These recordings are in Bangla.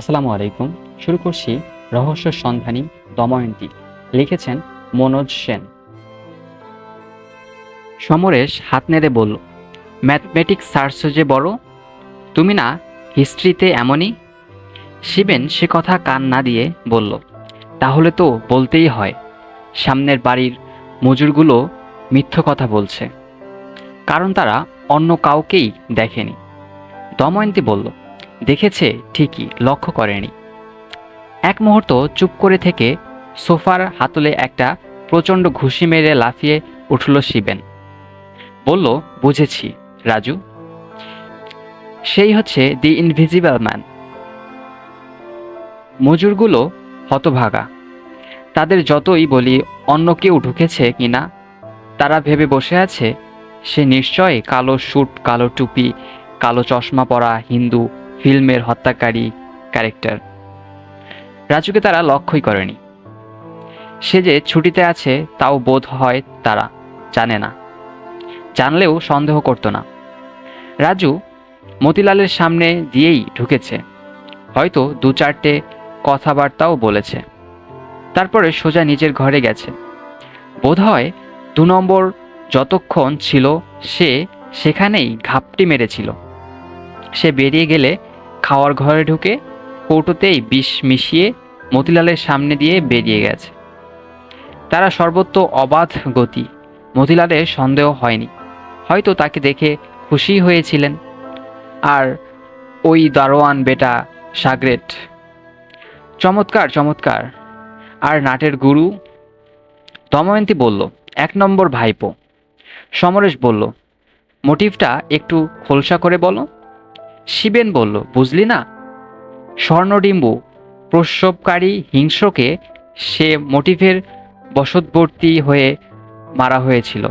আসসালামু আলাইকুম। শুরু করছি রহস্য সন্ধানী দময়ন্তী। লিখেছেন মনোজ সেন। সমরেশ হাত নেড়ে বলল, ম্যাথমেটিক্স সার্চ যে বড়, তুমি না হিস্ট্রিতে এমনই? শিবেন সে কথা কান না দিয়ে বলল, তাহলে তো বলতেই হয়, সামনের বাড়ির মজুরগুলো মিথ্য কথা বলছে, কারণ তারা অন্য কাউকেই দেখেনি। দময়ন্তী বলল দেখেছে ঠিকই, লক্ষ্য করেনি। এক মুহূর্ত চুপ করে থেকে সোফার হাতলে একটা প্রচণ্ড ঘুষি মেরে লাফিয়ে উঠল শিবেন। বলল, বুঝেছি, রাজু। সেই হচ্ছে দি ইনভিজিবল ম্যান মজুরগুলো হতভাগা। তাদের যতই বলি, অন্য কেউ ঢুকেছে কিনা তারা ভেবে বসে আছে, সে নিশ্চয়ই কালো স্যুট, কালো টুপি, কালো চশমা পরা হিন্দু ফিল্মের হত্যাকারী ক্যারেক্টার। রাজুকে তারা লক্ষ্যই করেনি। সে যে ছুটিতে আছে তাও বোধ হয় তারা জানে না। জানলেও সন্দেহ করতো না। রাজু মতিলালের সামনে দিয়েই ঢুকেছে। হয়তো দু চারটে কথাবার্তাও বলেছে। তারপরে সোজা নিজের ঘরে গেছে। বোধহয় দু নম্বর যতক্ষণ ছিল সে সেখানেই ঘাপটি মেরেছিল। সে বেরিয়ে গেলে খাওয়ার ঘরে ঢুকে কৌটোতেই বিষ মিশিয়ে মতিলালের সামনে দিয়ে বেরিয়ে গেছে। তারা সর্বত্র অবাধ গতি। মতিলালের সন্দেহ হয়নি। হয়তো তাকে দেখে খুশি হয়েছিলেন। আর ওই দারোয়ান বেটা সাগরেট। চমৎকার চমৎকার। আর নাটের গুরু দময়ন্তী বলল, এক নম্বর ভাইপো। সমরেশ বলল, মোটিভটা একটু খোলসা করে বলো। শিবেন বলল, বুঝলি না? স্বর্ণডিম্বু প্রসবকারী হিংস্রকে সে মোটিভের বসতবর্তী হয়ে মারা হয়েছিল।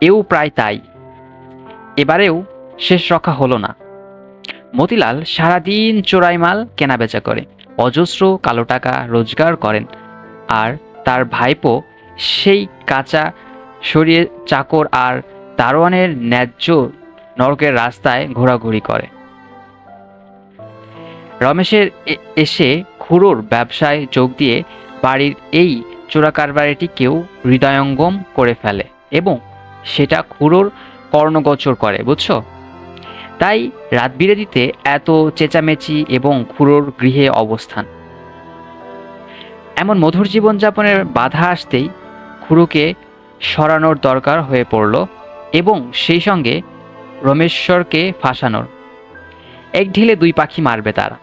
এও প্রায় তাই। এবারেও শেষ রক্ষা হলো না। মতিলাল সারাদিন চোরাই মাল কেনাবেচা করে অজস্র কালো টাকা রোজগার করেন আর তার ভাইপো সেই কাঁচা সরিয়ে চাকর আর দারোয়ানের ন্যায্য নরকের রাস্তায় ঘোরাঘুরি করে। রমেশের এসে খুড়োর ব্যবসায় যোগ দিয়ে বাড়ির এই চোরা চোরাকারবারিটিকেও হৃদয়ঙ্গম করে ফেলে এবং সেটা খুড়োর কর্ণগোচর করে, বুঝছ? তাই রাত বিরেতিতে এত চেঁচামেচি এবং খুড়োর গৃহে অবস্থান। এমন মধুর জীবনযাপনের বাধা আসতেই খুড়োকে সরানোর দরকার হয়ে পড়ল এবং সেই সঙ্গে রমেশ্বরকে ফাঁসানোর। এক ঢিলে দুই পাখি মারবে তারা।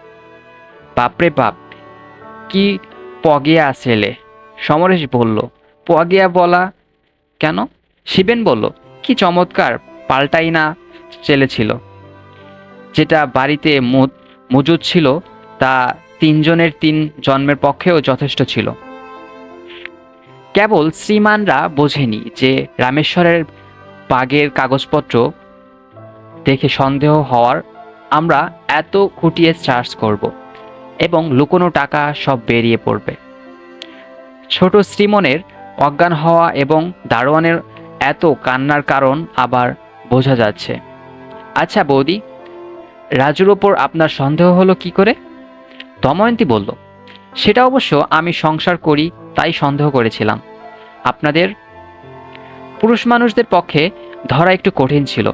বাপরে বাপ, কি পগিয়া ছেলে। সমরেশ বলল, পগিয়া বলা কেন? শিবেন বলল, কি চমৎকার, পাল্টাই না ছেলে ছিল। যেটা বাড়িতে মজুদ ছিল, তা তিনজনের তিন জন্মের পক্ষেও যথেষ্ট ছিল। কেবল শ্রীমানরা বোঝেনি যে রামেশ্বরের বাগের কাগজপত্র দেখে সন্দেহ হওয়ার আমরা এত খুঁটিয়ে চার্জ করব এবং লুকোনো টাকা সব বেরিয়ে পড়বে। ছোট শ্রীমনের অজ্ঞান হওয়া এবং দারোয়ানের এত কান্নার কারণ আবার বোঝা যাচ্ছে। আচ্ছা বৌদি, রাজুর ওপর আপনার সন্দেহ হলো কি করে? দময়ন্তী বলল, সেটা অবশ্য আমি সংসার করি, তাই সন্দেহ করেছিলাম। আপনাদের পুরুষ মানুষদের পক্ষে ধরা একটু কঠিন ছিল।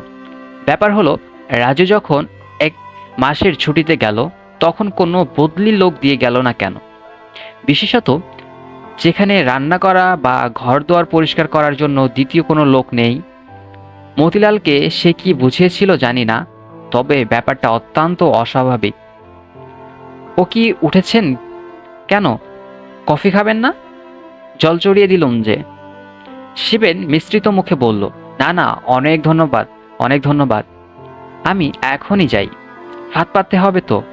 ব্যাপার হলো, রাজু যখন এক মাসের ছুটিতে গেল, তখন কোনো বদলি লোক দিয়ে গেল না কেন? বিশেষত যেখানে রান্না করা বা ঘর দুয়ার পরিষ্কার করার জন্য দ্বিতীয় কোনো লোক নেই। মতিলালকে সে কি বুঝিয়েছিল জানি না, তবে ব্যাপারটা অত্যন্ত অস্বাভাবিক। ও কি উঠেছেন কেন? কফি খাবেন না? জল চড়িয়ে দিলুম যে। শিবেন মিশ্রিত মুখে বলল, না না, অনেক ধন্যবাদ। ধন্যবাদ। আমি এখনই যাই। হাত পাততে হবে তো।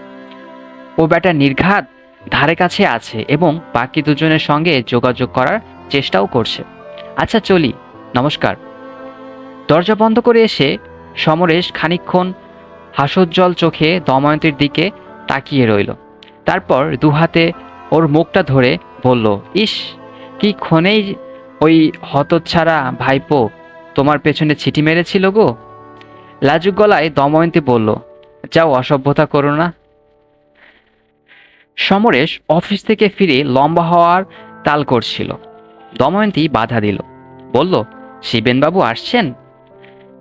ও ব্যাটা নির্ঘাত ধারে কাছে আছে এবং বাকি দুজনের সঙ্গে যোগাযোগ করার চেষ্টাও করছে। আচ্ছা চলি। নমস্কার। দরজা বন্ধ করে এসে সমরেশ খানিকক্ষণ হাসজ্জ্বল চোখে দময়ন্তীর দিকে তাকিয়ে রইল। তারপর দুহাতে ওর মুখটা ধরে বলল, ইস, কি ক্ষণেই ওই হতচ্ছাড়া ভাইপো তোমার পেছনে ছিটি মেরেছিল গো। লাজুক গলায় দময়ন্তী বলল, যাও, অসভ্যতা করো না। সমরেশ অফিস থেকে ফিরে লম্বা হওয়ার তাল করছিল। দময়ন্তী বাধা দিল, বলল, শিবেনবাবু আসছেন?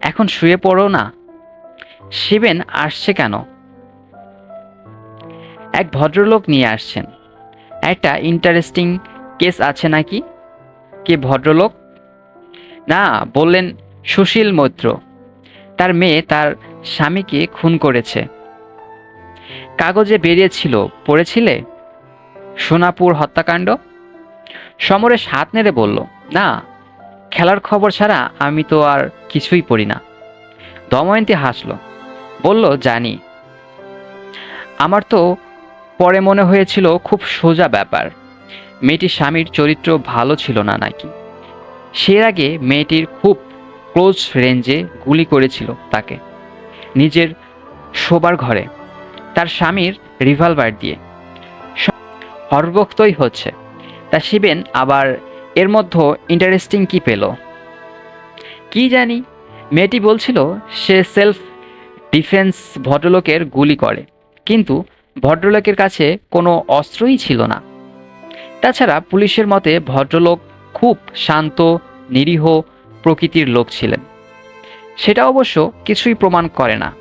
এখন শুয়ে পড়ো না। শিবেন আসছে কেন? এক ভদ্রলোক নিয়ে আসছেন। একটা ইন্টারেস্টিং কেস আছে নাকি? কে ভদ্রলোক? না, বললেন সুশীল মৈত্র। তার মেয়ে তার স্বামীকে খুন করেছে। কাগজে বেরিয়েছিল, পড়েছিলে? সোনাপুর হত্যাকাণ্ড? সমরেশ হাত নেড়ে বলল, না, খেলার খবর ছাড়া আমি তো আর কিছুই পড়ি না। দময়ন্তী হাসল, বলল, জানি। আমার তো পরে মনে হয়েছিল খুব সোজা ব্যাপার। মেয়েটির স্বামীর চরিত্র ভালো ছিল না নাকি? সে আগে মেয়েটির খুব ক্লোজ রেঞ্জে গুলি করেছিল তাকে, নিজের শোবার ঘরে, তার স্বামীর রিভলভার দিয়ে। হরবক্তই হচ্ছে। তা শিবেন আবার এর মধ্যে ইন্টারেস্টিং কি পেল? কি জানি? মেয়েটি বলছিল, সে সেলফ ডিফেন্স ভদ্রলোকের গুলি করে, কিন্তু ভদ্রলোকের কাছে কোনো অস্ত্রই ছিল না। তাছাড়া পুলিশের মতে ভদ্রলোক খুব শান্ত, নিরীহ প্রকৃতির লোক ছিলেন। সেটা অবশ্য কিছুই প্রমাণ করে না।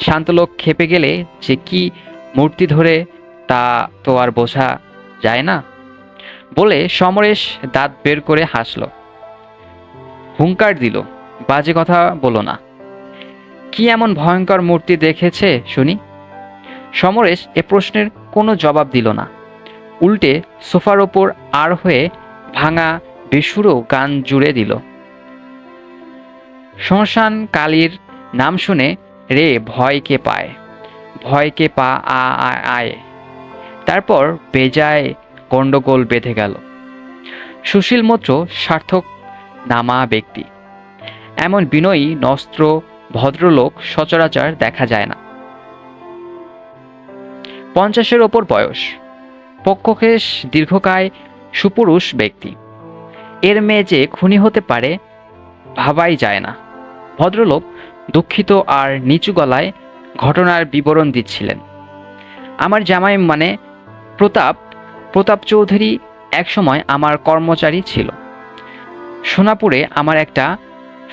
শান্ত লোক খেপে গেলে যে কি মূর্তি ধরে তা তো আর বোঝা যায় না বলে সমরেশ দাঁত বের করে হাসল। হুঙ্কার দিল, বাজে কথা বলো না। কি এমন ভয়ঙ্কর মূর্তি দেখেছে শুনি? সমরেশ এ প্রশ্নের কোনো জবাব দিল না। উল্টে সোফার ওপর আর হয়ে ভাঙা বেসুরো গান জুড়ে দিল। শ্মশান কালীর নাম শুনে রে ভয়কে পায়, ভয়কে পা আ আ আয়। তারপর বেজায় গণ্ডগোল বেঁধে গেল। সুশীল মত্র সার্থক নামা ব্যক্তি। এমন বিনয়ী, নস্ত্র, ভদ্রলোক সচরাচর দেখা যায় না। পঞ্চাশের ওপর বয়স। পক্ষকেশ দীর্ঘকায় সুপুরুষ ব্যক্তি। এর মেয়ে যে খুনি হতে পারে, ভাবাই যায় না। ভদ্রলোক দুঃখিত আর নিচু গলায় ঘটনার বিবরণ দিচ্ছিলেন। আমার জামাই মানে প্রতাপ প্রতাপ চৌধুরী একসময় আমার কর্মচারী ছিল। সোনাপুরে আমার একটা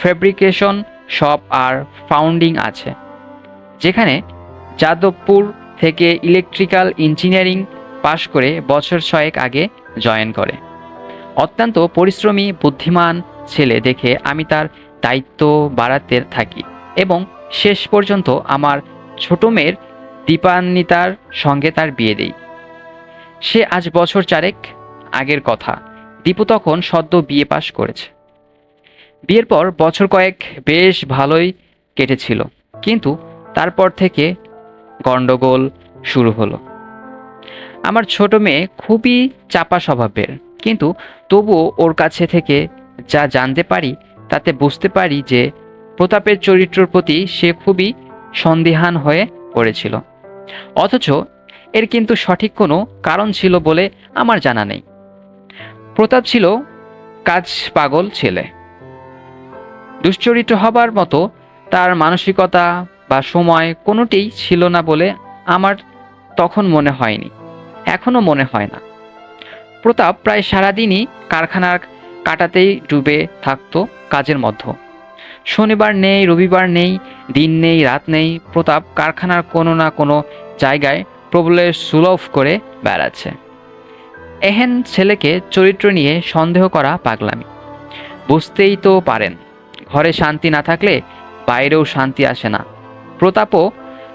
ফেব্রিকেশন শপ আর ফাউন্ডিং আছে, যেখানে যাদবপুর থেকে ইলেকট্রিক্যাল ইঞ্জিনিয়ারিং পাশ করে বছর ছয়েক আগে জয়েন করে। অত্যন্ত পরিশ্রমী, বুদ্ধিমান ছেলে দেখে আমি তার দায়িত্ব বাড়াতে থাকি এবং শেষ পর্যন্ত আমার ছোট মেয়ের দীপান্বিতার সঙ্গে তার বিয়ে দেই। সে আজ বছর চারেক আগের কথা। দীপু তখন সদ্য বিয়ে পাশ করেছে। বিয়ের পর বছর কয়েক বেশ ভালোই কেটেছিল, কিন্তু তারপর থেকে গণ্ডগোল শুরু হলো। আমার ছোট মেয়ে খুবই চাপা স্বভাবের, কিন্তু তবুও ওর কাছে থেকে যা জানতে পারি তাতে বুঝতে পারি যে প্রতাপের চরিত্রর প্রতি সে খুবই সন্দিহান হয়ে পড়েছিল। অথচ এর কিন্তু সঠিক কোনো কারণ ছিল বলে আমার জানা নেই। প্রতাপ ছিল কাজ পাগল ছেলে। দুশ্চরিত্র হবার মতো তার মানসিকতা বা সময় কোনোটিই ছিল না বলে আমার তখন মনে হয়নি। এখনও মনে হয় না। প্রতাপ প্রায় সারাদিনই কারখানার কাটাতেই ডুবে থাকতো। কাজের মধ্যে। শনিবার নেই, রবিবার নেই, দিন নেই, রাত নেই, প্রতাপ কারখানার কোনো না কোনো জায়গায় প্রবলের সুলভ করে বেড়াচ্ছে। এহেন ছেলেকে চরিত্র নিয়ে সন্দেহ করা পাগলামি। বুঝতেই তো পারেন, ঘরে শান্তি না থাকলে বাইরেও শান্তি আসে না। প্রতাপও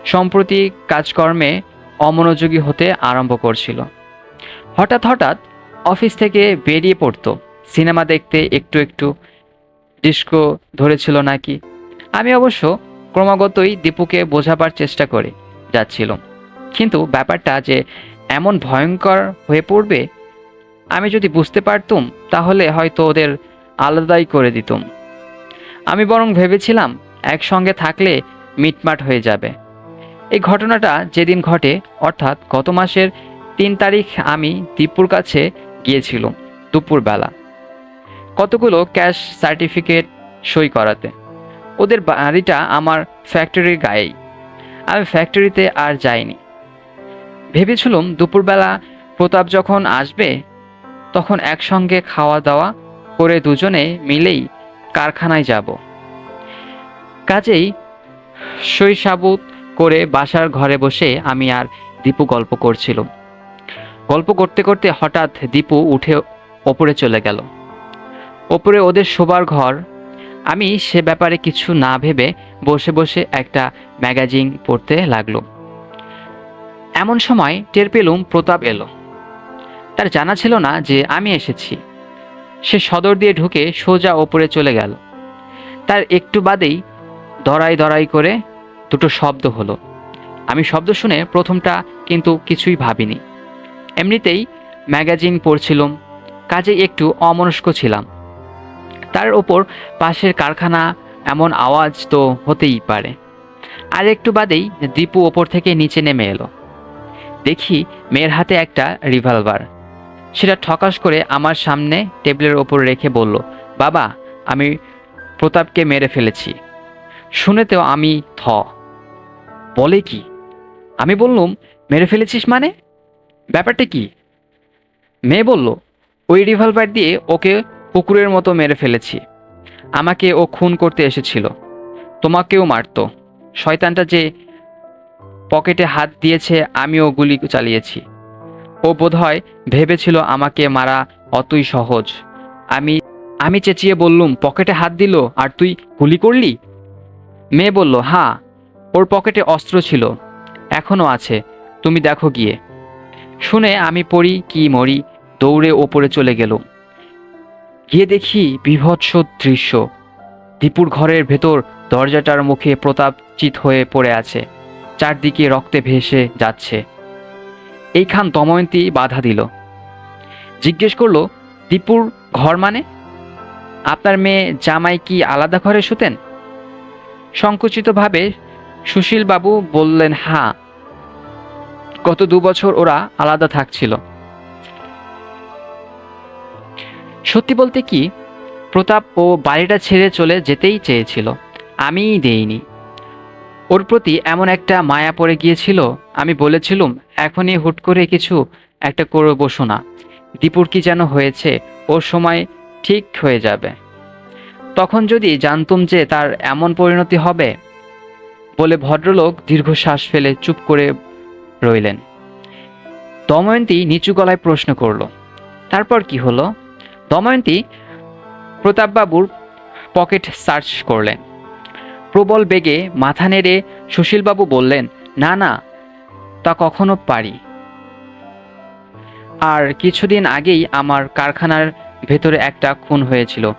সম্প্রতি কাজকর্মে অমনোযোগী হতে আরম্ভ করছিল। হঠাৎ হঠাৎ অফিস থেকে বেরিয়ে পড়তো। সিনেমা দেখতে একটু একটু ডিস্কো ধরেছিল নাকি? আমি অবশ্য ক্রমাগতই দীপুকে বোঝাবার চেষ্টা করে যাচ্ছিলাম। কিন্তু ব্যাপারটা যে এমন ভয়ঙ্কর হয়ে পড়বে, আমি যদি বুঝতে পারতুম, তাহলে হয়তো ওদের আলাদাই করে দিতুম। আমি বরং ভেবেছিলাম, একসঙ্গে থাকলে মিটমাট হয়ে যাবে। এই ঘটনাটা যেদিন ঘটে, অর্থাৎ গত মাসের তিন তারিখ আমি দীপুর কাছে গিয়েছিলাম, দুপুরবেলা। কতগুলো ক্যাশ সার্টিফিকেট সই করাতে? ওদের বাড়িটা আমার ফ্যাক্টরির গায়েই। আমি ফ্যাক্টরিতে আর যাইনি। ভেবেছিলাম দুপুরবেলা প্রতাপ যখন আসবে, তখন একসঙ্গে খাওয়া দাওয়া করে দুজনে মিলেই কারখানায় যাব। কাজেই শৈশাবুত করে বাসার ঘরে বসে আমি আর দীপু গল্প করছিলাম। গল্প করতে করতে হঠাৎ দীপু উঠে ওপরে চলে গেল। ওপরে ওদের শোবার ঘর। আমি সে ব্যাপারে কিছু না ভেবে বসে বসে একটা ম্যাগাজিন পড়তে লাগল। এমন সময় টের পেলুম প্রতাপ এলো। তার জানা ছিল না যে আমি এসেছি। সে সদর দিয়ে ঢুকে সোজা ওপরে চলে গেল। তার একটু বাদেই দড়াই দড়াই করে দুটো শব্দ হলো। আমি শব্দ শুনে প্রথমটা কিন্তু কিছুই ভাবিনি। এমনিতেই ম্যাগাজিন পড়ছিলাম কাজে একটু অমনস্ক ছিলাম। তার ওপর পাশের কারখানা এমন আওয়াজ তো হতেই পারে। আর একটু বাদেই দীপু ওপর থেকে নিচে নেমে এলো। দেখি মেয়ের হাতে একটা রিভলভার। সেটা ঠকাস করে আমার সামনে টেবিলের ওপর রেখে বলল, বাবা, আমি প্রতাপকে মেরে ফেলেছি। শুনেতেও আমি থ। বলে কি? আমি বললুম, মেরে ফেলেছিস মানে? ব্যাপারটা কি? মেয়ে বলল, ওই রিভলভার দিয়ে ওকে কুকুরের মতো মেরে ফেলেছি। আমাকে ও খুন করতে এসেছিল। তোমাকেও মারতো। শয়তানটা যে পকেটে হাত দিয়েছে, আমিও গুলি চালিয়েছি। ও বোধহয় ভেবেছিল আমাকে মারা অতই সহজ। আমি আমি চেঁচিয়ে বললুম, পকেটে হাত দিল, আর তুই গুলি করলি? মেয়ে বলল হ্যাঁ ওর পকেটে অস্ত্র ছিল, এখনও আছে, তুমি দেখো গিয়ে। শুনে আমি পড়ি কি মরি, দৌড়ে ওপরে চলে গেল গিয়ে দেখি বিভৎস দৃশ্য। দীপুর ঘরের ভেতর দরজাটার মুখে প্রতাপ চিত হয়ে পড়ে আছে, চারদিকে রক্তে ভেসে যাচ্ছে। এইখান দময়ন্তী বাধা দিল। জিজ্ঞেস করল, দীপুর ঘর মানে? আপনার মেয়ে জামাই কি আলাদা ঘরে শুতেন? সংকুচিতভাবে সুশীলবাবু বললেন হ্যাঁ। গত দু বছর ওরা আলাদা থাকছিল। সত্যি বলতে কি, প্রতাপ ও বাড়িটা ছেড়ে চলে যেতেই চেয়েছিল। আমিই দেইনি। ওর প্রতি এমন একটা মায়া পড়ে গিয়েছিল, আমি বলেছিলুম, এখনই হুট করে কিছু একটা করে বসো না দীপুর কি যেন হয়েছে, ওর সময় ঠিক হয়ে যাবে। তখন যদি জানতুম যে তার এমন পরিণতি হবে, বলে ভদ্রলোক দীর্ঘশ্বাস ফেলে চুপ করে রইলেন। দময়ন্তী নিচু গলায় প্রশ্ন করল, তারপর কি হলো? দময়ন্তী প্রতাপবাবুর পকেট সার্চ করলেন। প্রবল বেগে মাথা নেড়ে সুশীলবাবু বললেন, না না, তা কখনো পারি। আর কিছুদিন আগেই আমার কারখানার ভেতরে একটা খুন হয়েছিল,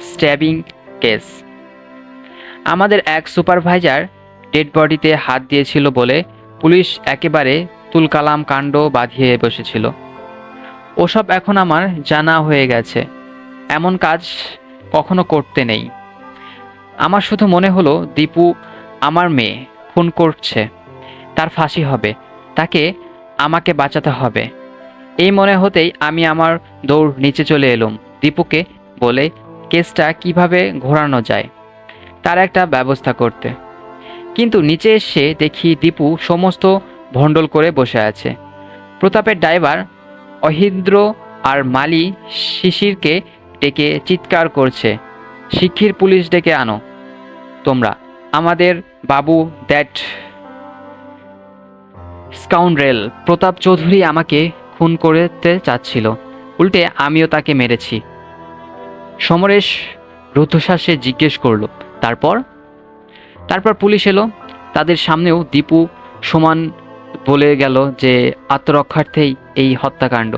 স্ট্যাবিং কেস। আমাদের এক সুপারভাইজার ডেড বডিতে হাত দিয়েছিল বলে পুলিশ একেবারে তুলকালাম কাণ্ড বাঁধিয়ে বসেছিল। ওসব এখন আমার জানা হয়ে গেছে। এমন কাজ কখনো করতে নেই। আমার শুধু মনে হলো, দীপু আমার মেয়ে, খুন করছে। তার ফাঁসি হবে। তাকে আমাকে বাঁচাতে হবে। এই মনে হতেই আমি আমার দৌড় নিচে চলে এলুম। দীপুকে বলে, কেসটা কীভাবে ঘোরানো যায়? তার একটা ব্যবস্থা করতে। কিন্তু নিচে এসে দেখি দীপু সমস্ত ভণ্ডল করে বসে আছে। প্রতাপের ড্রাইভার অহিন্দ্র আর মালি শিশিরকে ডেকে চিৎকার করছে। শিক্ষির পুলিশ ডেকে আনো। তোমরা, আমাদের বাবু দ্যাট স্কাউন্ড্রেল, প্রতাপ চৌধুরী আমাকে খুন করতে চাচ্ছিল। উল্টে আমিও তাকে মেরেছি। সমরেশ রুদ্ধশ্বাসে জিজ্ঞেস করল, তারপর? তারপর পুলিশ এলো। তাদের সামনেও দীপু সমান বলে গেল যে আত্মরক্ষার্থেই এই হত্যাকাণ্ড।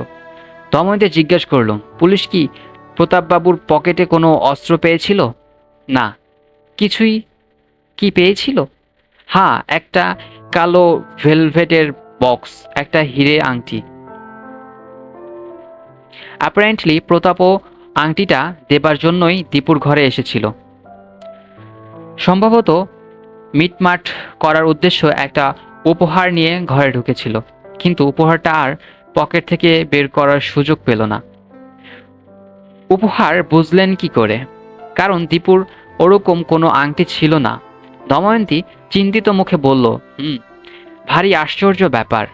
দময়তে জিজ্ঞেস করল পুলিশ কি প্রতাপবাবুর পকেটে কোনো অস্ত্র পেয়েছিল? না। কিছুই কি পেয়েছিল? হ্যাঁ একটা কালো ভেলভেটের বক্স, একটা হিরে আংটি। অ্যাপারেন্টলি প্রতাপও আংটিটা দেবার জন্যই দীপুর ঘরে এসেছিল। সম্ভবত মিটমাট করার উদ্দেশ্য একটা উপহার নিয়ে ঘরে ঢুকেছিল, কিন্তু উপহারটা আর পকেট থেকে বের করার সুযোগ পেল না। উপহার বুঝলেন কি করে? কারণ দীপুর ওরকম কোনো আংটি ছিল না। দময়ন্তী চিন্তিত মুখে বলল, হুম, ভারী আশ্চর্য ব্যাপার।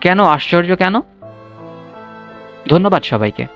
কেন আশ্চর্য কেন? ধন্যবাদ সবাইকে।